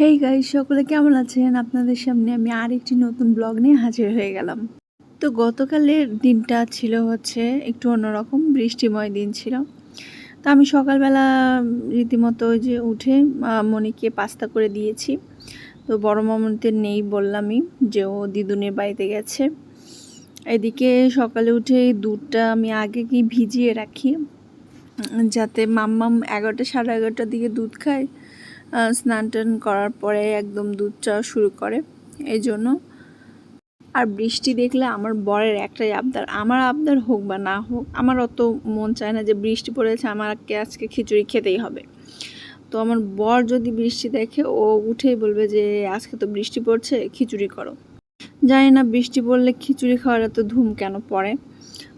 Hey guys সকলে কেমন আছেন? আপনাদের সামনে আমি আরেকটি নতুন ব্লগ নিয়ে হাজির হয়ে গেলাম। তো গতকালের দিনটা ছিল হচ্ছে একটু অন্যরকম, বৃষ্টিময় দিন ছিল। তো আমি সকালবেলা রীতিমতো যে উঠে মনিকে পাস্তা করে দিয়েছি। তো বড় মামনিতে নেই বললামই যে ও দিদুনের বাড়িতে গেছে। এদিকে সকালে উঠে দুধটা আমি আগে কি ভিজিয়ে রাখি। যাতে মাম্মাম এগারোটা, সাড়ে এগারোটার দিকে দুধ খায়। স্নান টান করার পরে একদম দুধ চাওয়া শুরু করে এই জন্য আর বৃষ্টি দেখলে আমার বরের একটাই আবদার, আমার আবদার হোক বা না হোক, আমার অত মন চায় না যে বৃষ্টি পড়েছে, আমাকে আজকে খিচুড়ি খেতেই হবে। তো আমার বর যদি বৃষ্টি দেখে, ও উঠেই বলবে যে, আজকে তো বৃষ্টি পড়ছে, খিচুড়ি করো। জানি না বৃষ্টি পড়লে খিচুড়ি খাওয়ার এত ধুম কেন পড়ে।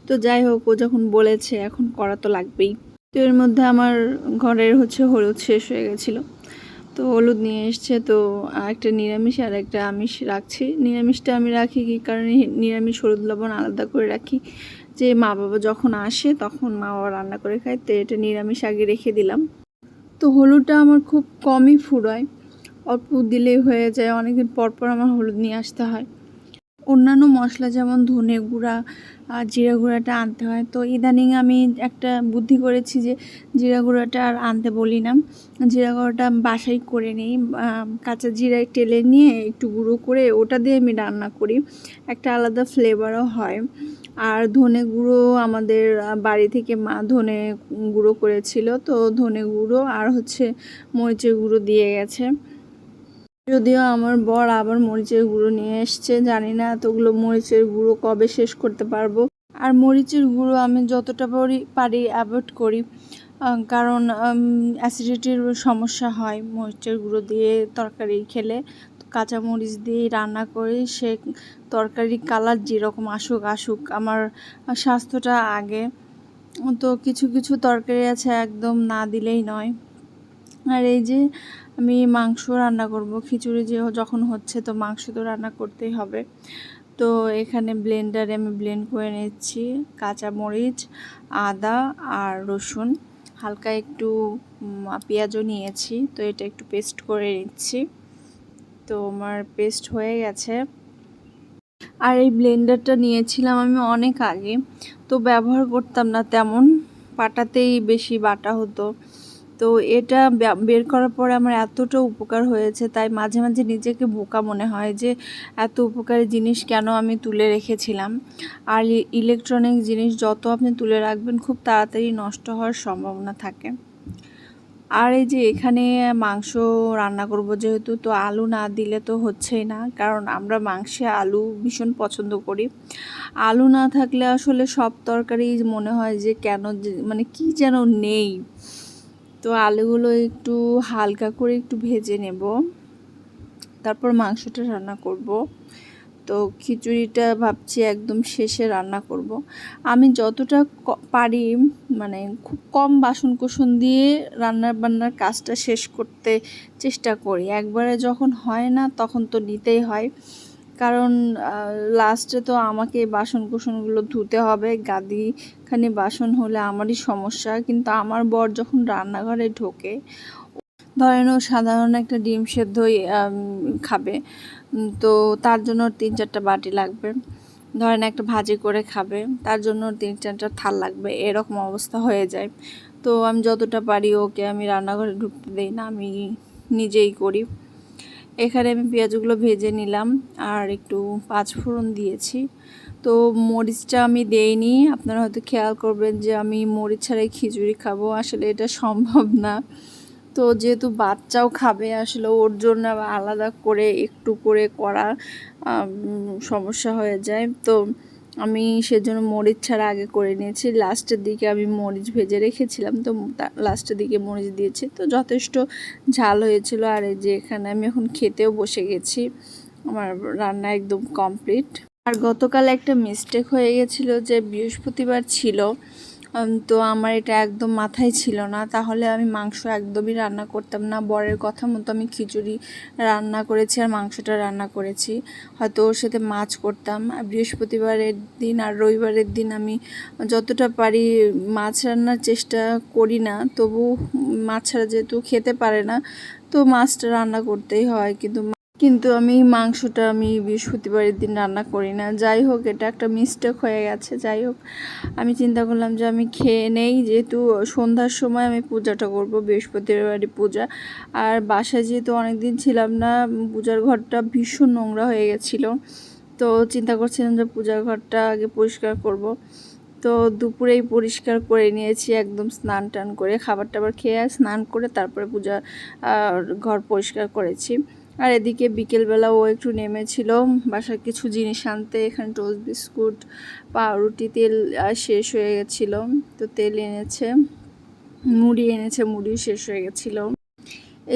তো যাই হোক, ও যখন বলেছে, এখন করা তো লাগবেই। তো এর মধ্যে আমার ঘরের হচ্ছে হলুদ শেষ হয়ে গেছিল। তো হলুদ নিয়ে এসছে, তো একটা নিরামিষ আর একটা আমিষ রাখছি। নিরামিষটা আমি রাখি কি কারণে? নিরামিষ, হলুদ, লবণ আলাদা করে রাখি। যে মা বাবা যখন আসে, তখন মা বাবা রান্না করে খায়, তো এটা নিরামিষ আগে রেখে দিলাম। তো হলুদটা আমার খুব কমই ফুরায়। অল্প দিলেই হয়ে যায়, অনেকদিন পরপর পর আমার হলুদ নিয়ে আসতে হয়। অন্যান্য মশলা যেমন ধনে গুঁড়া, আর জিরা গুঁড়াটা আনতে হয়। তো ইদানিং আমি একটা বুদ্ধি করেছি যে জিরা গুঁড়াটা আর আনতে বলি না। জিরা গুঁড়োটা বাসাই করে নিই কাঁচা জিরায় টেলে নিয়ে একটু গুঁড়ো করে ওটা দিয়ে আমি রান্না করি। একটা আলাদা ফ্লেভারও হয়। আর ধনে গুঁড়ো আমাদের বাড়ি থেকে মা ধনে গুঁড়ো করেছিল। তো ধনে গুঁড়ো আর হচ্ছে মরিচের গুঁড়ো দিয়ে গেছে। যদিও আমার বর আবার মরিচের গুঁড়ো নিয়ে এসছে, জানি না এতগুলো মরিচের গুঁড়ো কবে শেষ করতে পারব। আর মরিচের গুঁড়ো আমি যতটা পারি পারি অ্যাভয়েড করি। কারণ অ্যাসিডিটির সমস্যা হয় মরিচের গুঁড়ো দিয়ে তরকারি খেলে। কাঁচা মরিচ দিয়ে রান্না করি, সে তরকারি কালার যেরকম আসুক আসুক আমার স্বাস্থ্যটা আগে। তো কিছু কিছু তরকারি আছে একদম না দিলেই নয়। আর এই যে আমি মাংস রান্না করব। খিচুড়ি যে যখন হচ্ছে তো মাংস তো রান্না করতেই হবে। তো এখানে ব্লেন্ডারে আমি ব্লেন্ড করে নিচ্ছি কাঁচা মরিচ, আদা আর রসুন। হালকা একটু পেঁয়াজও নিয়েছি তো এটা একটু পেস্ট করে নিচ্ছি। তো আমার পেস্ট হয়ে গেছে। আর এই ব্লেন্ডারটা নিয়েছিলাম আমি অনেক আগে। তো ব্যবহার করতাম না তেমন। পাটাতেই বেশি বাটা হতো। তো এটা বের করার পরে আমার এতটা উপকার হয়েছে, তাই মাঝে মাঝে নিজেকে বোকা মনে হয় যে এত উপকারী জিনিস কেন আমি তুলে রেখেছিলাম। আর ইলেকট্রনিক জিনিস যত আপনি তুলে রাখবেন খুব তাড়াতাড়ি নষ্ট হওয়ার সম্ভাবনা থাকে। আর এই যে এখানে মাংস রান্না করব যেহেতু, তো আলু না দিলে তো হচ্ছেই না, কারণ আমরা মাংসে আলু ভীষণ পছন্দ করি। আলু না থাকলে আসলে সব তরকারি মনে হয় যে কেন মানে কি যেন নেই। তো আলুগুলো একটু হালকা করে একটু ভেজে নেব। তারপর মাংসটা রান্না করব। তো খিচুড়িটা ভাবছি একদম শেষে রান্না করব। আমি যতটা পারি মানে খুব কম বাসন কোসন দিয়ে রান্না বান্নার কাজটা শেষ করতে চেষ্টা করি। একবারে যখন হয় না তখন তো নিতেই হয়। কারণ লাস্টে তো আমাকে বাসন কুসনগুলো ধুতে হবে। গাদিখানি বাসন হলে আমারই সমস্যা। কিন্তু আমার বর যখন রান্নাঘরে ঢোকে, ধরেন ও সাধারণ একটা ডিম সেদ্ধই খাবে। তো তার জন্য তিন চারটা বাটি লাগবে। ধরেন একটা ভাজি করে খাবে, তার জন্য তিন চারটা থাল লাগবে। এরকম অবস্থা হয়ে যায়। তো আমি যতটা পারি ওকে আমি রান্নাঘরে ঢুকতে দিই না, আমি নিজেই করি। এখানে আমি পেঁয়াজগুলো ভেজে নিলাম আর একটু পাঁচ ফোড়ন দিয়েছি। তো মরিচটা আমি দেইনি, আপনারা হয়তো খেয়াল করবেন যে আমি মরিচ ছাড়াই খিচুড়ি খাব, আসলে এটা সম্ভব না। তো যেহেতু বাচ্চাও খাবে, আসলে ওর জন্য আলাদা করে একটু করে করা সমস্যা হয়ে যায়। তো আমি সেজন্য মরিচ ছাড়া আগে করে নিয়েছি। লাস্টের দিকে আমি মরিচ ভেজে রেখেছিলাম, তো লাস্টের দিকে মরিচ দিয়েছি। তো যথেষ্ট ঝাল হয়েছিল আর এই যে এখানে আমি এখন খেতেও বসে গেছি। আমার রান্না একদম কমপ্লিট। আর গতকাল একটা মিস্টেক হয়ে গেছিল যে বৃহস্পতিবার ছিল। তো আমার এটা একদম মাথায় ছিল না। তাহলে আমি মাংস একদমই রান্না করতাম না। বরের কথা মতো আমি খিচুড়ি রান্না করেছি আর মাংসটা রান্না করেছি। হয়তো ওর সাথে মাছ করতাম। আর বৃহস্পতিবারের দিন আর রবিবারের দিন আমি যতটা পারি মাছ রান্নার চেষ্টা করি না। তবু মাছ ছাড়া যেহেতু খেতে পারে না, তো মাছটা রান্না করতেই হয়। কিন্তু কিন্তু আমি মাংসটা আমি বৃহস্পতিবারের দিন রান্না করি না। যাই হোক, এটা একটা মিস্টেক হয়ে গেছে। যাই হোক, আমি চিন্তা করলাম যে আমি খেয়ে নেই। যেহেতু সন্ধ্যার সময় আমি পূজাটা করব বৃহস্পতিবারই পূজা। আর বাসায় যেহেতু অনেক দিন ছিলাম না, পূজার ঘরটা ভীষণ নোংরা হয়ে গেছিল। তো চিন্তা করছিলাম যে পূজার ঘরটা আগে পরিষ্কার করব। তো দুপুরেই পরিষ্কার করে নিয়েছি, একদম স্নান টান করে। খাবার টাবার খেয়ে স্নান করে তারপরে পূজা ঘর পরিষ্কার করেছি। আর এদিকে বিকেলবেলা ও একটু নেমেছিল বাসার কিছু জিনিস আনতে, এখানে টোস্ট, বিস্কুট, পাউরুটি, তেল শেষ হয়ে গেছিল। তো তেল এনেছে, মুড়ি এনেছে, মুড়ি শেষ হয়ে গেছিল।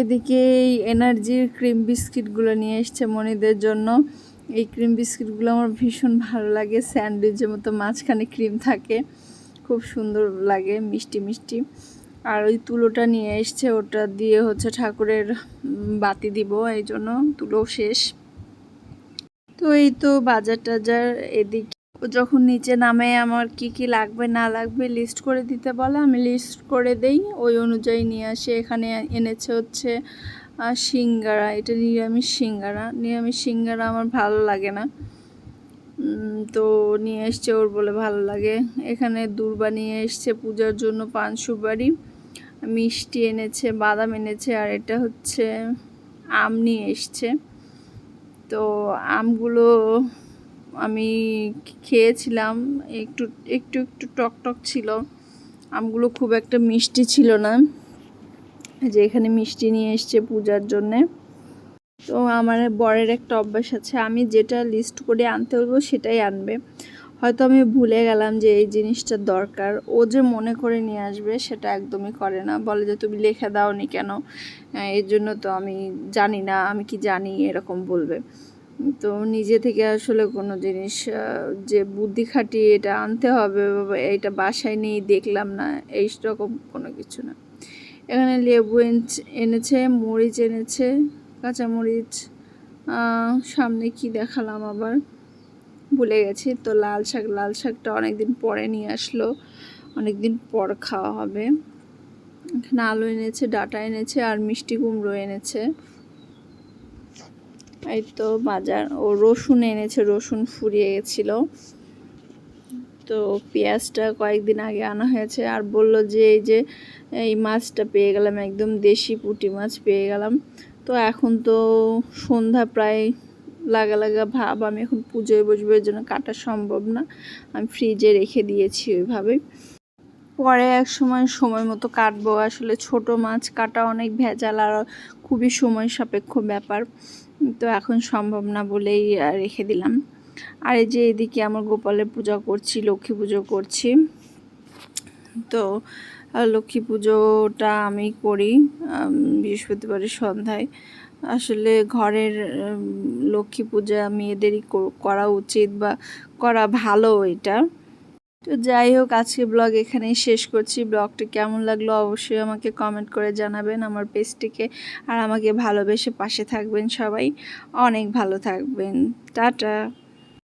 এদিকে এই এনার্জির ক্রিম বিস্কিটগুলো নিয়ে এসছে মনিদের জন্য। এই ক্রিম বিস্কিটগুলো আমার ভীষণ ভালো লাগে, স্যান্ডউইচের মতো মাঝখানে ক্রিম থাকে, খুব সুন্দর লাগে, মিষ্টি মিষ্টি। আর ওই তুলোটা নিয়ে এসছে, ওটা দিয়ে হচ্ছে ঠাকুরের বাতি দিব, এই জন্য তুলো শেষ। তো এই তো বাজার টাজার এদিক। যখন নিচে নামে, আমার কি কি লাগবে, না লাগবে লিস্ট করে দিতে বলে, আমি লিস্ট করে দেই। ওই অনুযায়ী নিয়ে আসে, এখানে এনেছে হচ্ছে সিঙ্গারা, এটা নিরামিষ সিঙ্গারা। নিরামিষ সিঙ্গারা আমার ভালো লাগে না। তো নিয়ে এসছে ওর বলে ভালো লাগে। এখানে দূর্বা নিয়ে এসছে পূজার জন্য পান সুপারি। মিষ্টি এনেছে, বাদাম এনেছে, আর এটা হচ্ছে আম নিয়ে এসছে। তো আমগুলো আমি খেয়েছিলাম, একটু একটু একটু টক টক ছিল। আমগুলো খুব একটা মিষ্টি ছিল না। যে এখানে মিষ্টি নিয়ে এসছে পূজার জন্যে। তো আমার বরের একটা অভ্যাস আছে, আমি যেটা লিস্ট করে আনতে বলব সেটাই আনবে। হয়তো আমি ভুলে গেলাম যে এই জিনিসটা দরকার। ও যে মনে করে নিয়ে আসবে সেটা একদমই করে না। বলে যে, তুমি লিখে দাওনি কেন? এর জন্য তো আমি জানি না, আমি কি জানি, এরকম বলবে। তো নিজে থেকে আসলে কোনো জিনিস যে বুদ্ধি খাটিয়ে এটা আনতে হবে, এটা বাসায় নিয়ে দেখলাম না, এই রকম কোনো কিছু না। এখানে লেবু এনেছে- মরিচ এনেছে, কাঁচামরিচ সামনে কি দেখালাম আবার? ভুলে গেছি। তো লাল শাক, লাল শাকটা অনেকদিন পরে নিয়ে আসলো। অনেকদিন পর খাওয়া হবে। এখানে আলু এনেছে, ডাটা এনেছে আর মিষ্টি কুমড়ো এনেছে। এই তো বাজার। ও রসুন এনেছে, রসুন ফুরিয়ে গেছিল। তো পেঁয়াজটা কয়েকদিন আগে আনা হয়েছে আর বলল যে, এই যে, এই মাছটা পেয়ে গেলাম, একদম দেশি পুঁটি মাছ পেয়ে গেলাম। তো এখন তো সন্ধ্যা প্রায় লাগা লাগা ভাব আমি এখন পুজোয় বসবো, এর জন্য কাটা সম্ভব না। আমি ফ্রিজে রেখে দিয়েছি ওইভাবে। পরে এক সময় সময় মতো কাটবো। আসলে ছোট মাছ কাটা অনেক ভেজাল আর খুবই সময় সাপেক্ষ ব্যাপার। তো এখন সম্ভব না বলেই রেখে দিলাম। আর এই যে এদিকে আমার গোপালের পূজা করছি, লক্ষ্মী পুজো করছি। তো লক্ষ্মী পুজোটা আমি করি বৃহস্পতিবারের সন্ধ্যায়। আসলে ঘরের লক্ষ্মী পূজা মেয়েদেরই কর- উচিত বা করা ভালো এটা। তো যাই হোক, আজকে ব্লগ এখানেই শেষ করছি। ব্লগটি কেমন লাগল অবশ্যই আমাকে কমেন্ট করে জানাবেন আমার পেজটিকে। আর আমাকে ভালোবেসে পাশে থাকবেন সবাই। অনেক ভালো থাকবেন। টাটা।